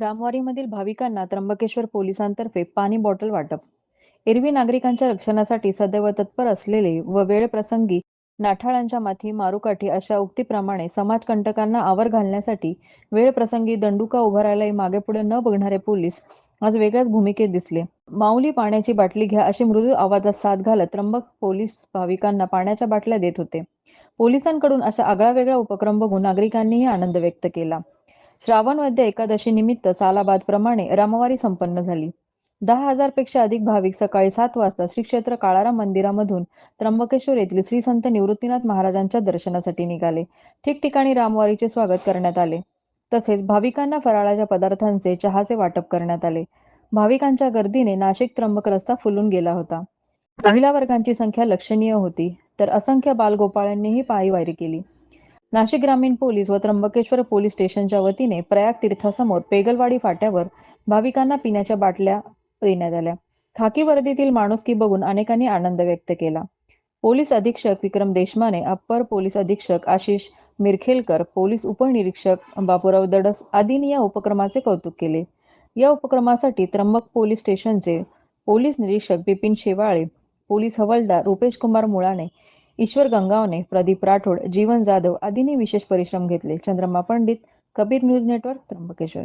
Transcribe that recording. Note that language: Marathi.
रामवारीमधील भाविकांना त्र्यंबकेश्वर पोलिसांतर्फे पाणी बॉटल वाटप. एरवी नागरिकांच्या रक्षणासाठी सदैव तत्पर असलेले व वेळप्रसंगी नाठाळांच्या माथी मारुकाठी अशा उक्तीप्रमाणे समाजकंटकांना आवर घालण्यासाठी वेळप्रसंगी दंडुका उभारायलाही मागेपुढे न बघणारे पोलीस आज वेगळ्याच भूमिकेत दिसले. माऊली पाण्याची बाटली घ्या अशी मृदू आवाजात साथ घालत त्र्यंबक पोलीस भाविकांना पाण्याच्या बाटल्या देत होते. पोलिसांकडून असा आगळावेगळा उपक्रम बघून नागरिकांनीही आनंद व्यक्त केला. श्रावण वद्य एकादशी निमित्त सालाबाद प्रमाणे रामवारी संपन्न झाली. दहा हजारपेक्षा अधिक भाविक सकाळी सात वाजता श्री क्षेत्र काळाराम मंदिरामधून त्र्यंबकेश्वर येथील श्री संत निवृत्तीनाथ महाराजांच्या दर्शनासाठी निघाले. ठिकठिकाणी रामवारीचे स्वागत करण्यात आले. तसेच भाविकांना फराळाच्या पदार्थांचे चहाचे वाटप करण्यात आले. भाविकांच्या गर्दीने नाशिक त्र्यंबक रस्ता फुलून गेला होता. महिला वर्गांची संख्या लक्षणीय होती. तर असंख्य बालगोपाळांनीही पायीवारी केली. नाशिक ग्रामीण पोलीस व त्र्यंबकेश्वर पोलीस स्टेशनच्या वतीने प्रयाग तीर्थासमोर पेगलवाडी फाट्यावर भाविकांना पिण्याच्या बाटल्या देण्यात आल्या. खाकी वर्दीतील माणुसकी बघून अनेकांनी आनंद व्यक्त केला. पोलीस अधीक्षक विक्रम देशमाने अप्पर पोलीस अधीक्षक आशिष मिरखेलकर पोलीस उपनिरीक्षक बापूराव दडस आदींनी या उपक्रमाचे कौतुक केले. या उपक्रमासाठी त्र्यंबक पोलीस स्टेशनचे पोलीस निरीक्षक बिपिन शेवाळे पोलीस हवालदार रुपेश कुमार मुळाने ईश्वर गंगावने प्रदीप राठोड जीवन जाधव आदींनी विशेष परिश्रम घेतले. Chandrama Pandit Kabir news network Trimbakeshwar.